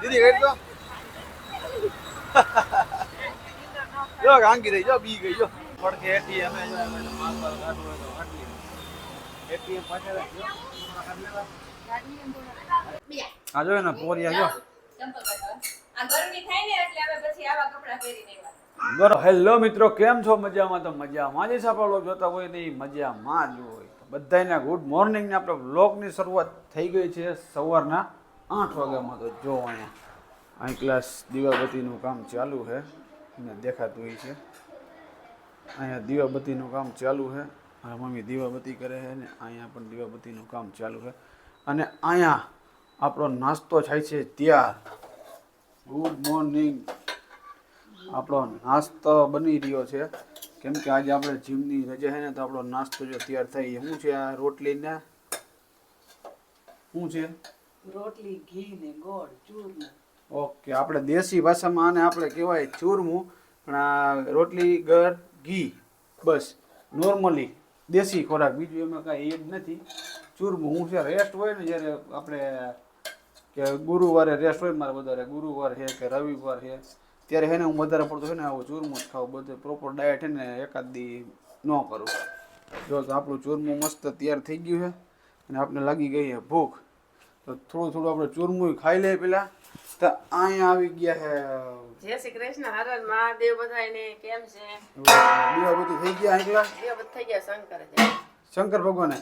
દીદી કઈ તો જો આંગી રહી જો બી ગઈ જો પડકે એટી અમે જો માલ તો. પાછળ જો. આ જો ને પોરિયા જો. બરો હેલો મિત્રો કેમ છો મજામાં તો મજામાં જ આપણે જોતા હોય નહીં મજામાં જ હોય તો બધાને ગુડ મોર્નિંગ ને આપણે બ્લોગની શરૂઆત થઈ ગઈ છે સવારના આઠ વાગ્યામાં તો જો અહીંયા, અહીં ક્લાસ દીવાબત્તીનું કામ ચાલુ છે. ને દેખાતું હોય છે. અહીંયા દીવાબત્તીનું કામ ચાલુ છે. અને મમ્મી દીવાબત્તી કરે છે ને અહીંયા પણ દીવાબત્તીનું કામ ચાલુ છે. અને અહીંયા આપણો નાસ્તો થાય છે ત્યાર ગુડ મોર્નિંગ આપણો નાસ્તો બની રહ્યો છે. કેમ કે આજે આપણે જીમની રજા છે ને તો આપણો નાસ્તો જો તૈયાર થઈ શું છે આ રોટલીને? શું છે? રોટલી, ઘી ને ગોળ, ચૂરમું. ઓકે, આપણે દેશી ભાષામાં આને આપણે કહેવાય ચૂરમું, પણ આ રોટલી ગર ઘી, બસ. નોર્મલી દેશી ખોરાક, બીજું એમાં કાંઈ એડ નથી. ચૂરમું, હું છે રેસ્ટ હોય ને, જ્યારે આપણે કે ગુરુવારે રેસ્ટ હોય મારે વધારે ગુરુવાર છે કે રવિવાર છે, ત્યારે હેને હું વધારે પડતો છે ને આવું ચૂરમું જ ખાવું બધું પ્રોપર ડાયટ છે ને એકાદ દી ન કરું. જો તો આપણું ચૂરમું મસ્ત તૈયાર થઈ ગયું છે, અને આપણે લાગી ગઈ છે ભૂખ. તો થોડું થોડું આપણે ચૂરમું ખાઈ લઈએ પેલા. તો અહીંયા આવી ગયા છે જય શ્રી કૃષ્ણ હર હર મહાદેવ બધાયને કેમ છે? દીવા બધું થઈ ગયા એકલા? બધું થઈ ગયા શંકર શંકર ભગવાને?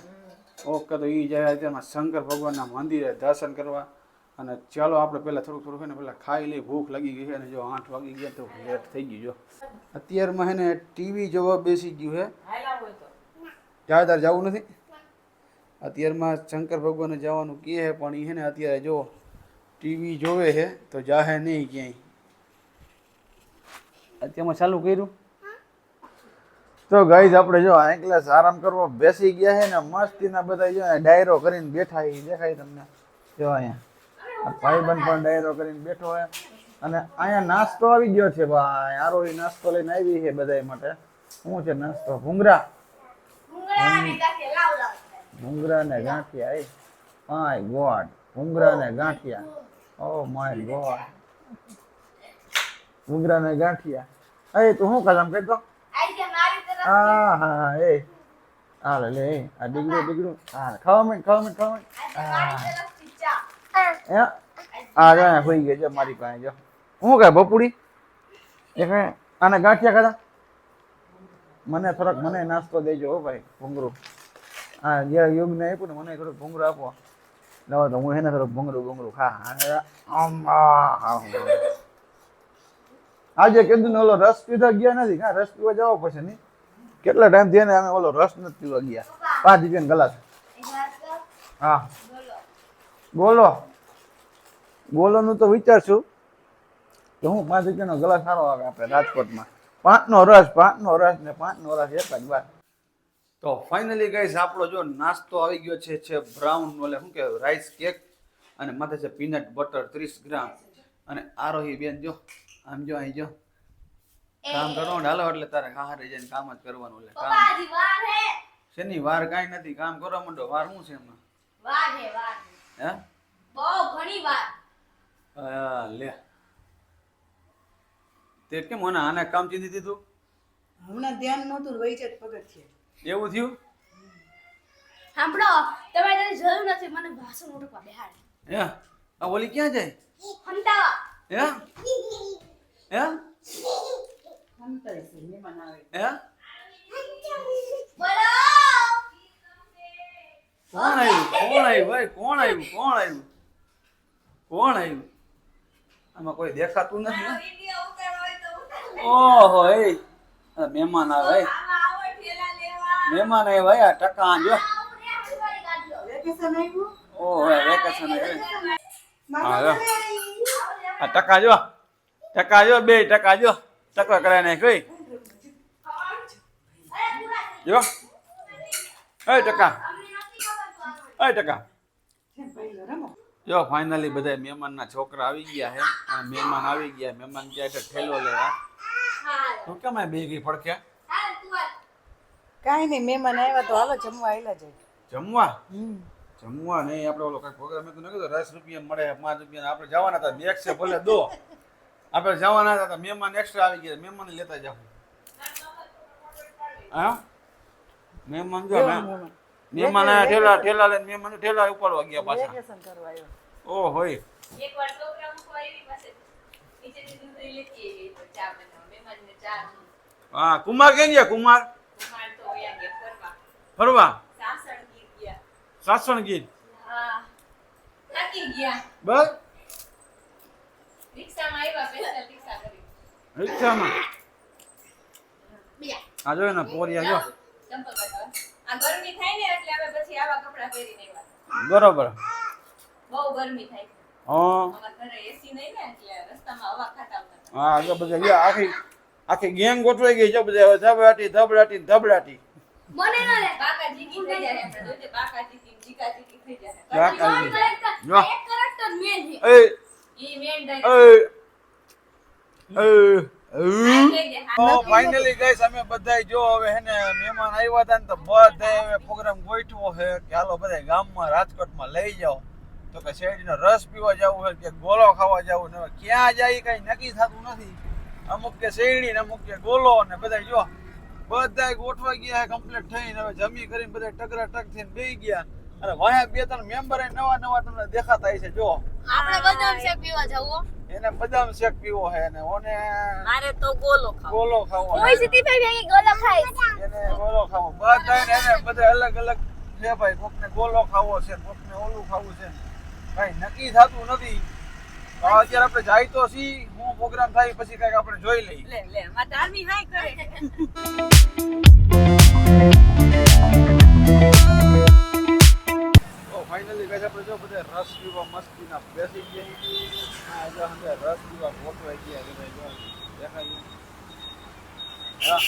ઓકે તો એ જાય અત્યારમાં શંકર ભગવાનના મંદિરે દર્શન કરવા. અને ચાલો આપણે પહેલાં થોડુંક થોડુંક ને પહેલાં ખાઈ લઈ ભૂખ લાગી ગઈ છે અને જો આઠ વાગી ગયા તો લેટ થઈ ગયું જો. અત્યારમાં છે ને ટીવી જોવા બેસી ગયું છે જાહેદાર જવું નથી? અત્યારમાં શંકર ભગવાને જવાનું કહે છે, પણ એને અત્યારે જો ટીવી જોવે છે, તો જાહે નહીં ક્યાંય. અત્યારમાં ચાલુ કર્યું? તો ગાઈઝ આપણે જો આ ક્લાસ આરામ કરવા બેસી ગયા છે ને, મસ્તીના બધા જો ડાયરો કરીને બેઠા એ દેખાય તમને. જો અહીંયા. ભાઈબંધ પણ ડાયરો કરીને બેઠો હોય અને અહીંયા નાસ્તો આવી ગયો છે ભાઈ. આરોહી નાસ્તો લઈને આવી છે બધા માટે. શું છે નાસ્તો? ભૂંગરા ભૂંગરા ને ગાંઠિયા એ? માય ગોડ ભૂંગરા ને ગાંઠિયા. ઓ માય ગોડ ભૂંગરા ને ગાંઠિયા. એ તું શું ખાધા કહેતો? હા હા એ. હા લે લે આ ડીગડું ડીગડું. હા ખાવા મેં ખાવા મેં ખાવા મેં હા. આ જો હોઈ ગયો જો મારી પાસે જો. હું કહે બપુડી? એ કહે આને ગાંઠિયા ખાધા? મને થોડાક મને નાસ્તો દેજો હો ભાઈ ભૂંગરું. હા જ્યારે યોગને આપ્યું ને મને થોડુંક ભૂંગરું આપો. લાવો તો હું એને થોડુંક ભૂંગળું ભૂંગળું ખા. આજે કીધું ને ઓલો રસ પીધા ગયા નથી. હા રસ પીવા જવો પડશે નહીં. કેટલા ટાઈમ થયા ને અમે ઓલો રસ નથી પીવા ગયા. પાંચ રૂપિયાનો ગલાસ. હા. બોલો. બોલોનું તો વિચારશું. કે હું પાંચ રૂપિયાનો ગ્લાસ સારો આવે આપણે રાજકોટમાં. પાંચનો રસ પાંચનો રસ ને પાંચનો રસ એક જ વાત. તો ફાઇનલી ગાઈઝ આપણો જો નાસ્તો આવી ગયો છે છે બ્રાઉન ઓલે શું કહેવાય રાઈસ કેક અને માથે છે પીનટ બટર ત્રીસ ગ્રામ. અને આરોહી બેન જો આમ જો અહીં જો. કામ કરવાનું હાલો એટલે તારે હારે જઈને કામ જ કરવાનું એટલે કામ. શેની વાર? કાંઈ નથી કામ કરવા માંડો. વાર શું છે એમાં? હે હા, લે. તે કેમ મને આને કામ ચીંધી દીધું? હમણાં ધ્યાન નહોતું વહી જ પગત છે એવું થયું? સાંભળો તમારે તેની જરૂર નથી મને ભાષણ ઉઠવા બેહાડ. હે? આ ઓલી ક્યાં જાય? હંતાવા. હે? હે? અંતરે છે મહેમાન આવે હે? બોલો. કોણ આવ્યું? કોણ આવ્યું? ભાઈ કોણ આવ્યું? કોણ આવ્યું? કોણ આવ્યું? આમાં કોઈ દેખાતું નથી. ઓહો એ. આ મહેમાન આવે એ. આમાં આવો ઠેલા લેવા. મહેમાન આવ્યા ભાઈ આ ટકા જો. આવ્યું? ઓહો વેકેશન આવે હા, આ ટકા જો. ટકા જો બે ટકા જો. ટકા કરાય ને કઈ જો. એ ટકા. એ ટકા. જો ફાઇનલી બધા મહેમાનના છોકરા આવી ગયા છે. મહેમાન આવી ગયા મહેમાન ક્યાં એટલે ઠેલો લેવા. તો કેમ બે ગઈ ફડક્યા કાંઈ નહીં મહેમાન આવ્યા તો હાલો જમવા આવેલા જાય જમવા? જમવા નહીં આપણે ઓલો કઈ પ્રોગ્રામ તો ન કીધું દસ રૂપિયા મળે પાંચ રૂપિયા. આપણે જવાના હતા બેગ છે ભલે દો. આપણે જવાના હતા મહેમાન એક્સ્ટ્રા આવી ગયા મહેમાન લેતા જાવ હા? મહેમાન જો મહેમાન. આયા ઠેલા ઠેલા લઈને મહેમાન ઠેલા ઉપાડવા ગયા પાછા. ઓ હોય. એકવાર આવી પાસે લેતી ચા હા કુમાર કેમ ગયા કુમાર? ફરવા સાસણ ગીત બસ. રિક્ષામાં આ જો ને પોરિયા જો. આ ગરમી થાય ને એટલે હવે પછી આવા કપડાં પહેરીને આવ્યા. બરોબર. બહુ ગરમી થાય હા. ઘરે એસી નહીં ને એટલે રસ્તામાં હવા ખાતા હા બધા આખી આખી ગેંગ ગોઠવાઈ ગઈ છે બધા હવે ધબડાટી ધબડાટી ધબડાટી. મને ન લે બાકા જીકી થઈ જાય આપણે જોઈએ જીકી જીકા જીકી થઈ જાય બાકા ત્રણ જીકી. character- જો. એક character main છે. એ ઈ મેન ફાઇનલી ગાઈસ અમે બધાય જો હવે હેને મહેમાન આવ્યા હતા ને તો બધાય હવે પ્રોગ્રામ ગોઠવો છે કે હાલો બધાય ગામમાં રાજકોટમાં લઈ જાઓ. તો કે શેરડીનો રસ પીવા જવું છે કે ગોળો ખાવા જવું ને ક્યાં જાય કઈ નક્કી થતું નથી. અમુક કે શેરડી ને અમુક કે ગોલો ને બધા જો. બધાય ગોઠવા ગયા કમ્પ્લીટ થઈને હવે જમી કરીને બધા ટકરા ટક થઈને બેસી ગયા. અને વાયા બે ત્રણ મેમ્બર નવા નવા તમને દેખાતા હશે જો. આપણે બદામ શેક પીવા જવો એને બદામ શેક પીવો છે અને ઓને મારે તો ગોલો ખાવો. ગોલો ખાવો. છે. સીધી ભાઈ ગોલો ખાઈશ એને ગોલો ખાવો. બધા એને બધા અલગ અલગ છે ભાઈ. કોકને ગોલો ખાવો છે કોકને ઓલું ખાવું છે. ભાઈ નક્કી થતું નથી. અત્યારે આપણે જાય તો સી હું પ્રોગ્રામ થાય પછી કંઈક આપણે જોઈ લઈ લે લે માં આર્મી હાય કરે. તો ફાઇનલી કઈ આપણે જો બધા રસ પીવા મસ્તીના બેસી ગયા. આ જો રસ પીવા ગોઠવાઈ ગયા કે ભાઈ જો દેખાય હા.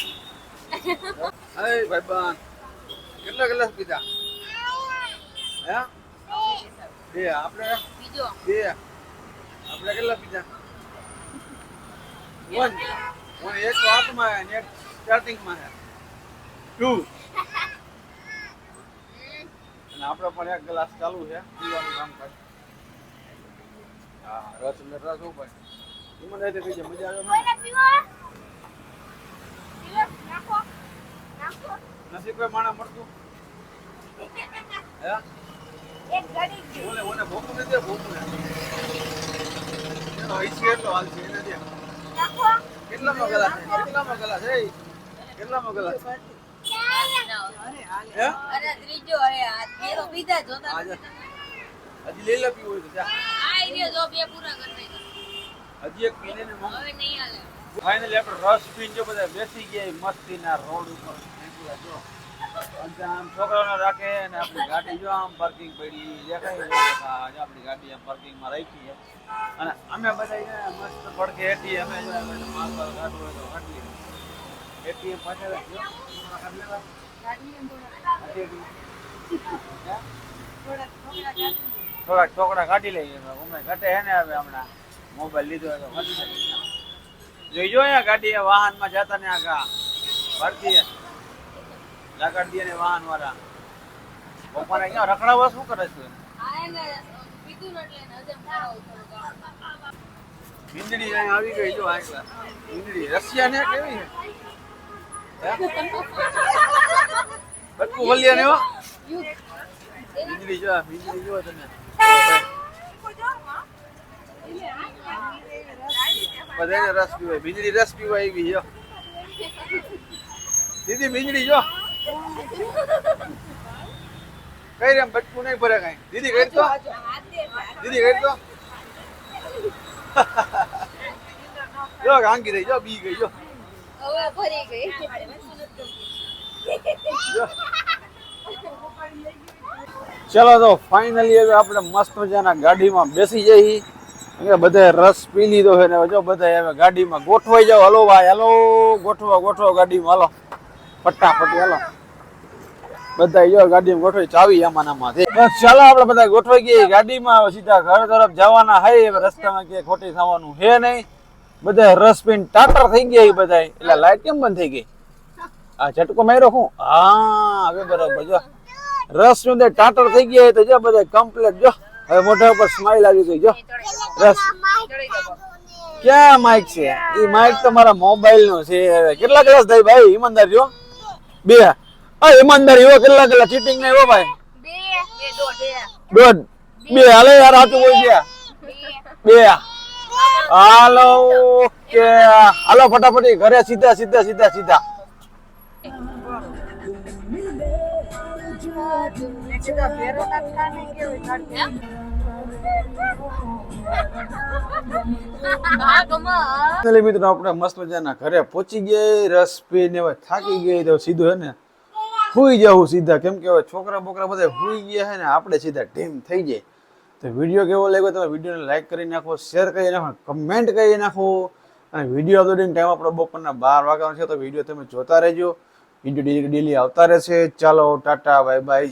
કેટલા ગ્લાસ પીધા? હે? બે આપણે? બીજો. બે. આપણે કેટલા પીધા વન વન એક તો હાથમાં હે ને એક સ્ટાર્ટિંગમાં હે ટુ અને આપણે પણ એક ગ્લાસ ચાલુ છે. પીવાનું કામકાજ હા રસ ને રસ ઉપર મને કઈ મજા આવે નથી કોઈ માણસ મળતું? હે? એક ઘડી ઓલે ઓલે ભોકું નથી ભૂખ ભોકું ને એનો હિસ્સો એટલો હાલ છે એને દે નાખો છે? કેટલામો ગ્લાસ છે? અરે આ બીજા હજી પીવું તો એરિયા પૂરા કરી હજી એક પીને ને ફાઇનલી આપણે રસ પીને જો બધા બેસી ગયા મસ્તીના રોડ ઉપર. જો ગાડી જો પાર્કિંગ. આ જો પાર્કિંગમાં રાખી અને અમે બધા મસ્ત પડકે હેઠી અમે જ જો. થોડાક છોકરા કાઢી લઈએ. અમે ઘટે હે ને હવે હમણાં. મોબાઈલ લીધો હોય જોઈજો અહીંયા ગાડી વાહનમાં જતા ને આગા ભારતીય લાકડ દે વાહન વાળા. બપોરે ક્યાં રખડાવા શું કરે છે? અહીંયા આવી ગઈ, જો આગળ ભીંડડી. રશિયા ને કેવી છે? બટકું વલિયા ને ભીંડડી જો ભીંડડી જો તમે. બધાને રસ પીવાય. ભીંડડી રસ પીવાય એવી જો દીદી, ભીંડડી જો. કઈ રેમ બટકું નહીં ભરે કઈ. દીદી કઈ તો દીદી કઈ તો જો આંગી રહી જો બી ગઈ જો. હવે ભરી ગઈ. ચલો તો ફાઇનલી હવે આપણે મસ્ત મજાના ગાડીમાં બેસી જઈએ. કે બધા રસ પી લીધો છે ને જો બધા હવે ગાડીમાં ગોઠવાઈ જાઓ. હલો ભાઈ હલો. ગોઠવો ગોઠવો ગાડીમાં હાલો. ફટાફટ હાલો. બધા જો ગાડીમાં ગોઠવી ચાવી ને બસ ચાલો આપણે બધા ગોઠવાઈ ગઈ ગાડીમાં સીધા ઘર તરફ જવાના હે રસ્તામાં કે ખોટી થવાનું હે નહીં. બધા રસ ટાટર થઈ ગયા બધા એટલે લાઈટ કેમ બંધ થઈ ગઈ? આ ઝટકો માર્યો હું? હા, હવે બરાબર. જો, રસનું ટાટર થઈ ગયા તો જો બધા કમ્પ્લીટ જો, હવે મોઢા ઉપર સ્માઈલ આવી ગઈ. જો, રસ. ક્યાં માઇક છે? એ માઇક તો મારા મોબાઈલ નો છે. કેટલા ગ્લાસ થાય ભાઈ? ઈમાનદાર જો. બે. આ ઈમાનદાર એવો કેટલા કેટલા ચીટિંગ ને એવો ભાઈ? દોઢ બે હાલે યાર હાથું બોલ ગયા બે. હાલો કે હાલો ફટાફટી ઘરે સીધા સીધા સીધા સીધા. મિત્રો આપણે મસ્ત મજાના ઘરે પહોંચી ગયા રસ પીને થાકી ગઈ તો સીધું હે ને. હુઈ જવું સીધા. કેમ કે હવે છોકરા બોકરા બધા હુઈ ગયા છે ને આપણે સીધા ઢીમ થઈ જાય. તો વીડિયો કેવો લાગ્યો તમે વિડીયોને લાઈક કરી નાખો શેર કરી નાખો કમેન્ટ કરી નાખો. અને વીડિયો અપલોડિંગ ટાઈમ આપણો બપોરના બાર વાગ્યાનો છે તો વીડિયો તમે જોતા રહેજો. વીડિયો ડેલી ડેલી આવતા રહેશે. ચાલો, ટાટા બાય બાય